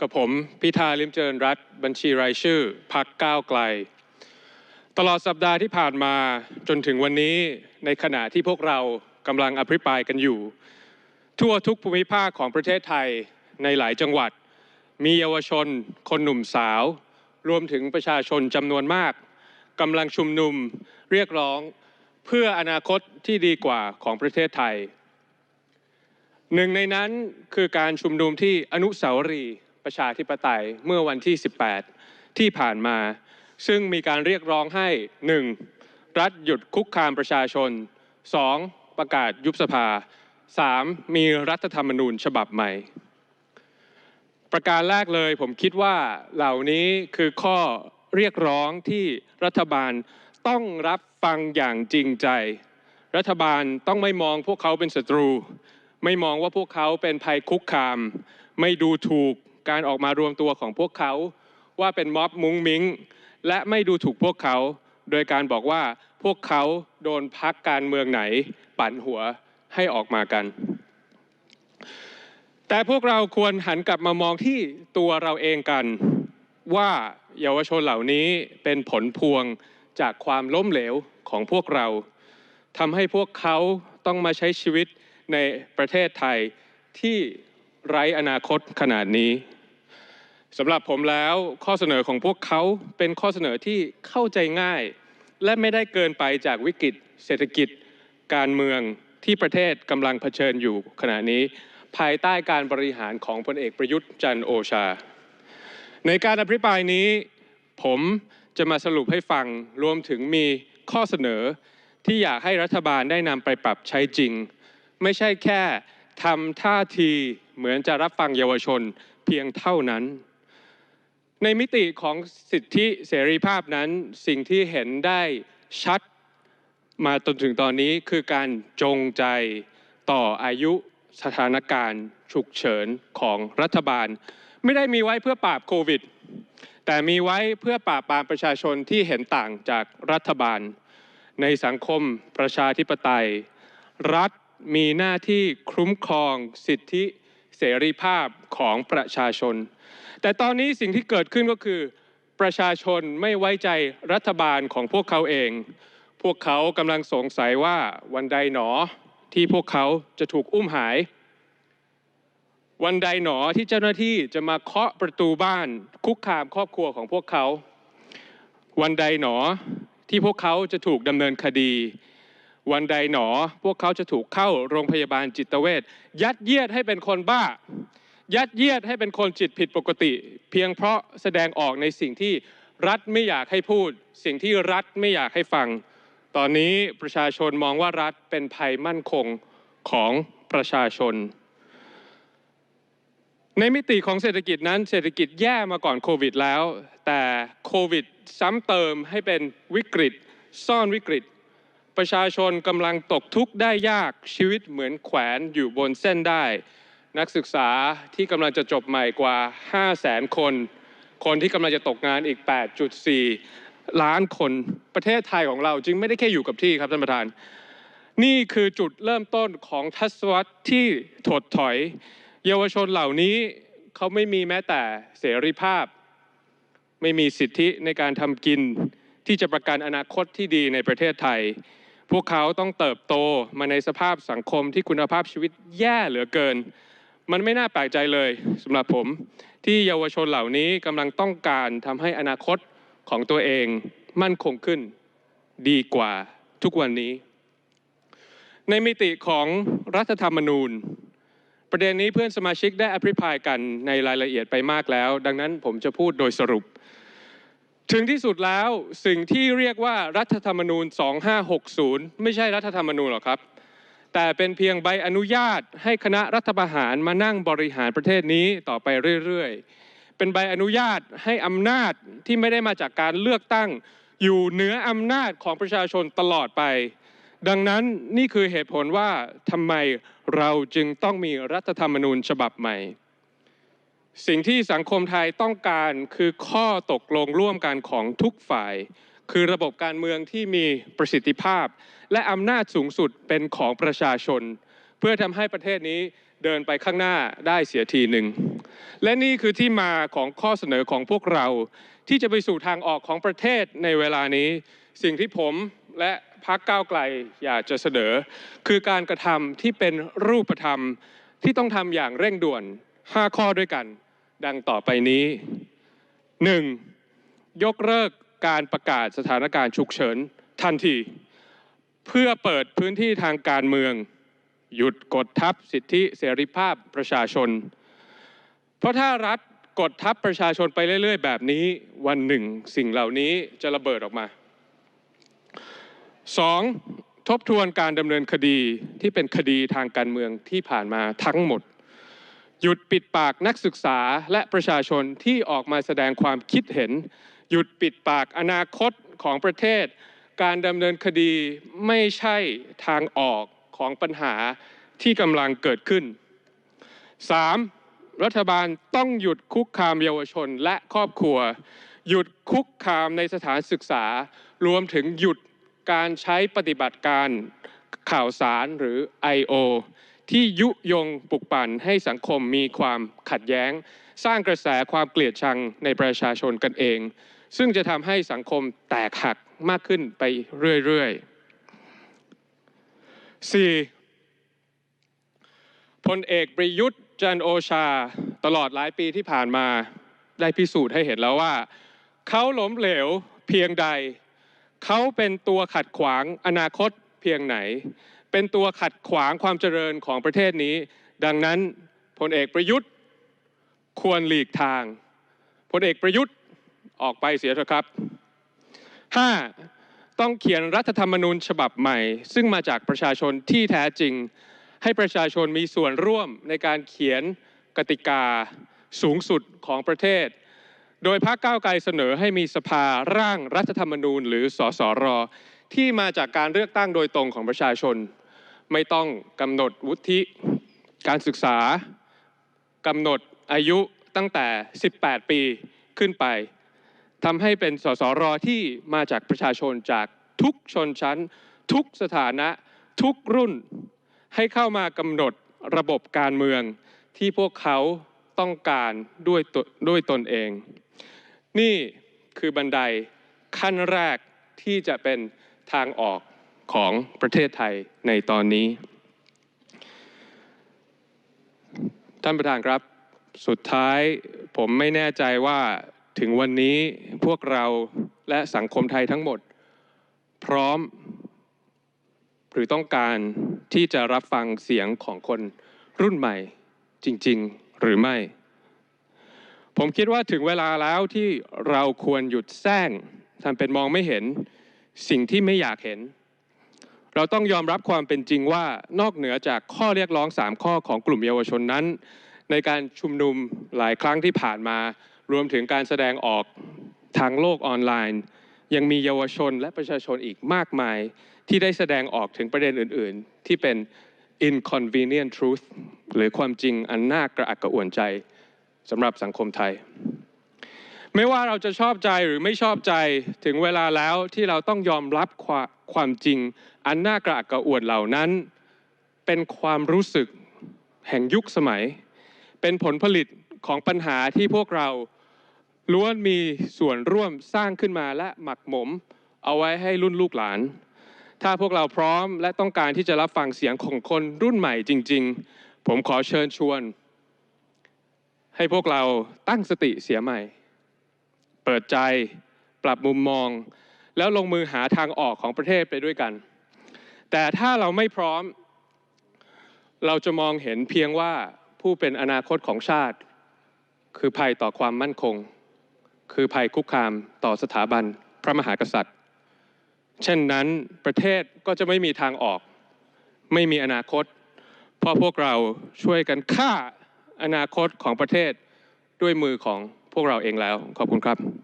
กับผมพิธาลิมเจริญรัตบัญชีรายชื่อพักก้าวไกล ตลอดสัปดาห์ที่ผ่านมาจนถึงวันนี้ในขณะที่พวกเรากำลังอภิปรายกันอยู่ ทั่วทุกภูมิภาคของประเทศไทยในหลายจังหวัด มีเยาวชน คนหนุ่มสาว รวมถึงประชาชนจำนวนมากกำลังชุมนุมเรียกร้องเพื่ออนาคตที่ดีกว่าของประเทศไทยหนึ่งในนั้นคือการชุมนุมที่อนุสาวรีย์ ประชาธิปไตยเมื่อวันที่ 18 ที่ผ่านมา ซึ่งมีการเรียกร้องให้ 1. รัฐหยุดคุกคามประชาชน 2. ประกาศยุบสภา 3. มีรัฐธรรมนูญฉบับใหม่ ประการแรกเลยผมคิดว่าเหล่านี้คือข้อเรียกร้องที่รัฐบาลต้องรับฟังอย่างจริงใจ รัฐบาลต้องไม่มองพวกเขาเป็นศัตรู ไม่มองว่าพวกเขาเป็นภัยคุกคาม ไม่ดูถูก การออกมารวมตัวของพวกเขา ว่าเป็นม็อบมุ้งมิ้ง และไม่ดูถูกพวกเขา โดยการบอกว่าพวกเขาโดนพักการเมืองไหน ปั่นหัวให้ออกมากัน แต่พวกเราควรหันกลับมามองที่ตัวเราเองกัน ว่าเยาวชนเหล่านี้เป็นผลพวงจากความล้มเหลวของพวกเราทำให้พวกเขาต้องมาใช้ชีวิตในประเทศไทยที่ไร้อนาคตขนาดนี้ สำหรับผมแล้วข้อเสนอของพวกเขาเป็นข้อเสนอที่เข้าใจง่าย และไม่ได้เกินไปจากวิกฤต เศรษฐกิจ การเมืองที่ประเทศกำลังเผชิญอยู่ขณะนี้ ภายใต้การบริหารของพลเอกประยุทธ์จันโอชา ในการอภิปรายนี้ ผมจะมาสรุปให้ฟังรวมถึงมีข้อเสนอที่อยากให้รัฐบาลได้นำไปปรับใช้จริง ไม่ใช่แค่ทำท่าทีเหมือนจะรับฟังเยาวชนเพียงเท่านั้น ในมิติของสิทธิเสรีภาพนั้นสิ่งที่เห็นได้ชัดมาจนถึงตอนนี้คือการจงใจต่ออายุสถานการณ์ฉุกเฉินของรัฐบาล ไม่ได้มีไว้เพื่อปราบโควิด แต่มีไว้เพื่อปราบปรามประชาชนที่เห็นต่างจากรัฐบาล ในสังคมประชาธิปไตย รัฐมีหน้าที่คุ้มครองสิทธิ เสรีภาพของประชาชน แต่ตอนนี้สิ่งที่เกิดขึ้นก็คือ ประชาชนไม่ไว้ใจรัฐบาลของพวกเขาเอง พวกเขากำลังสงสัยว่าวันใดหนอที่พวกเขาจะถูกอุ้มหาย วันใดหนอที่เจ้าหน้าที่จะมาเคาะประตูบ้านคุกคามครอบครัวของพวกเขา วันใดหนอที่พวกเขาจะถูกดำเนินคดี วันใดหนอ พวกเขาจะถูกเข้าโรงพยาบาลจิตเวชยัดเยียดให้เป็นคนบ้า ยัดเยียดให้เป็นคนจิตผิดปกติ เพียงเพราะแสดงออกในสิ่งที่รัฐไม่อยากให้พูด สิ่งที่รัฐไม่อยากให้ฟัง ตอนนี้ประชาชนมองว่ารัฐเป็นภัยมั่นคงของประชาชน ในมิติของเศรษฐกิจนั้น เศรษฐกิจแย่มาก่อนโควิดแล้ว แต่โควิดซ้ำเติมให้เป็นวิกฤต ซ่อนวิกฤต ประชาชนกำลังตกทุกข์ได้ยากชีวิตเหมือนแขวนอยู่บนเส้นได้ นักศึกษาที่กำลังจะจบใหม่กว่า 5 0 0แสนคน คนที่กำลังจะตกงานอีก 8.4 ล้านคนประเทศไทยของเราจึงไม่ได้แค่อยู่กับที่ครับท่านประธาน นี่คือจุดเริ่มต้นของทศวรรษที่ถดถอย เยาวชนเหล่านี้เขาไม่มีแม้แต่เสรีภาพ ไม่มีสิทธิในการทำกินที่จะประกันอนาคตที่ดีในประเทศไทย พวกเขาต้องเติบโตมาในสภาพสังคมที่คุณภาพชีวิตแย่เหลือเกิน มันไม่น่าแปลกใจเลยสำหรับผม ที่เยาวชนเหล่านี้กำลังต้องการทำให้อนาคตของตัวเองมั่นคงขึ้นดีกว่าทุกวันนี้ ในมิติของรัฐธรรมนูญ ประเด็นนี้เพื่อนสมาชิกได้อภิปรายกันในรายละเอียดไปมากแล้ว ดังนั้นผมจะพูดโดยสรุป ถึงที่สุดแล้วสิ่งที่เรียกว่ารัฐธรรมนูญ 2560 ไม่ใช่รัฐธรรมนูญหรอกครับ แต่เป็นเพียงใบอนุญาตให้คณะรัฐประหารมานั่งบริหารประเทศนี้ต่อไปเรื่อยๆ เป็นใบอนุญาตให้อำนาจที่ไม่ได้มาจากการเลือกตั้ง อยู่เหนืออำนาจของประชาชนตลอดไป ดังนั้นนี่คือเหตุผลว่าทำไมเราจึงต้องมีรัฐธรรมนูญฉบับใหม่ สิ่งที่สังคมไทยต้องการคือข้อตกลงร่วมกันของทุกฝ่าย คือระบบการเมืองที่มีประสิทธิภาพ และอำนาจสูงสุดเป็นของประชาชน เพื่อทำให้ประเทศนี้เดินไปข้างหน้าได้เสียทีหนึ่ง และนี่คือที่มาของข้อเสนอของพวกเรา ที่จะไปสู่ทางออกของประเทศในเวลานี้ สิ่งที่ผมและพรรคก้าวไกลอยากจะเสนอ คือการกระทำที่เป็นรูปธรรมที่ต้องทำอย่างเร่งด่วน 5 ข้อด้วยกัน ดังต่อไปนี้ 1. ยกเลิกการประกาศสถานการณ์ฉุกเฉินทันที เพื่อเปิดพื้นที่ทางการเมือง หยุดกดทับสิทธิเสรีภาพประชาชน เพราะถ้ารัฐกดทับประชาชนไปเรื่อย ๆ แบบนี้วันหนึ่งสิ่งเหล่านี้จะระเบิดออกมา 2. ทบทวนการดำเนินคดีที่เป็นคดีทางการเมืองที่ผ่านมาทั้งหมด หยุดปิดปากนักศึกษาและประชาชนที่ออกมาแสดงความคิดเห็น หยุดปิดปากอนาคตของประเทศ การดำเนินคดีไม่ใช่ทางออกของปัญหาที่กำลังเกิดขึ้น 3. รัฐบาลต้องหยุดคุกคามเยาวชนและครอบครัว หยุดคุกคามในสถานศึกษา รวมถึงหยุดการใช้ปฏิบัติการข่าวสารหรือ I.O. ที่ยุยงปลุกปั่นให้สังคมมีความขัดแย้ง สร้างกระแสความเกลียดชังในประชาชนกันเอง ซึ่งจะทำให้สังคมแตกหักมากขึ้นไปเรื่อยๆ 4. พลเอกประยุทธ์จันโอชา ตลอดหลายปีที่ผ่านมาได้พิสูจน์ให้เห็นแล้วว่า เขาล้มเหลวเพียงใด เขาเป็นตัวขัดขวางอนาคตเพียงไหน เป็นตัวขัดขวางความเจริญของประเทศนี้ ดังนั้นพลเอกประยุทธ์ควรหลีกทางพลเอกประยุทธ์ออกไปเสียเถอะครับ 5. ต้องเขียนรัฐธรรมนูญฉบับใหม่ ซึ่งมาจากประชาชนที่แท้จริง ให้ประชาชนมีส่วนร่วมในการเขียนกติกาสูงสุดของประเทศ โดยพรรคก้าวไกลเสนอให้มีสภาร่างรัฐธรรมนูญ หรือสสร ที่มาจากการเลือกตั้งโดยตรงของประชาชน ไม่ต้องกำหนดวุฒิการศึกษากำหนดอายุตั้งแต่ 18 ปีขึ้นไปทำให้เป็นสสรที่มาจากประชาชนจากทุกชนชั้น ทุกสถานะ ทุกรุ่น ให้เข้ามากำหนดระบบการเมืองที่พวกเขาต้องการด้วยตด้วยตนเอง นี่คือบันไดขั้นแรกที่จะเป็น ทางออกของประเทศไทยในตอนนี้ ท่านประธานครับ สุดท้ายผมไม่แน่ใจว่าถึงวันนี้พวกเราและสังคมไทยทั้งหมด พร้อม หรือต้องการที่จะรับฟังเสียงของคนรุ่นใหม่จริง ๆ หรือไม่ ผมคิดว่าถึงเวลาแล้วที่เราควรหยุดแซงทำเป็นมองไม่เห็น สิ่งที่ไม่อยากเห็น เราต้องยอมรับความเป็นจริงว่านอกเหนือจากข้อเรียกร้อง 3 ข้อของกลุ่มเยาวชนนั้น ในการชุมนุมหลายครั้งที่ผ่านมา รวมถึงการแสดงออกทางโลกออนไลน์ ยังมีเยาวชนและประชาชนอีกมากมาย ที่ได้แสดงออกถึงประเด็นอื่น ๆ ที่เป็น inconvenient truth หรือความจริงอันน่ากระอักกระอ่วนใจสำหรับสังคมไทย ไม่ว่าเราจะชอบใจหรือไม่ชอบใจถึงเวลาแล้วที่เราต้องยอมรับความความจริง อันน่ากระอักกระอ่วนเหล่านั้น เป็นความรู้สึกแห่งยุคสมัย เป็นผลผลิตของปัญหาที่พวกเราล้วนมีส่วนร่วมสร้างขึ้นมาและหมักหมม เอาไว้ให้รุ่นลูกหลาน ถ้าพวกเราพร้อมและต้องการที่จะรับฟังเสียงของคนรุ่นใหม่จริง ๆ ผมขอเชิญชวน ให้พวกเราตั้งสติเสียใหม่ เปิดใจ ปรับมุมมอง แล้วลงมือหาทางออกของประเทศไปด้วยกัน แต่ถ้าเราไม่พร้อม เราจะมองเห็นเพียงว่าผู้เป็นอนาคตของชาติ คือภัยต่อความมั่นคง คือภัยคุกคามต่อสถาบันพระมหากษัตริย์ เช่นนั้นประเทศก็จะไม่มีทางออก ไม่มีอนาคต เพราะพวกเราช่วยกันฆ่าอนาคตของประเทศด้วยมือของพวกเราเองแล้ว ขอบคุณครับ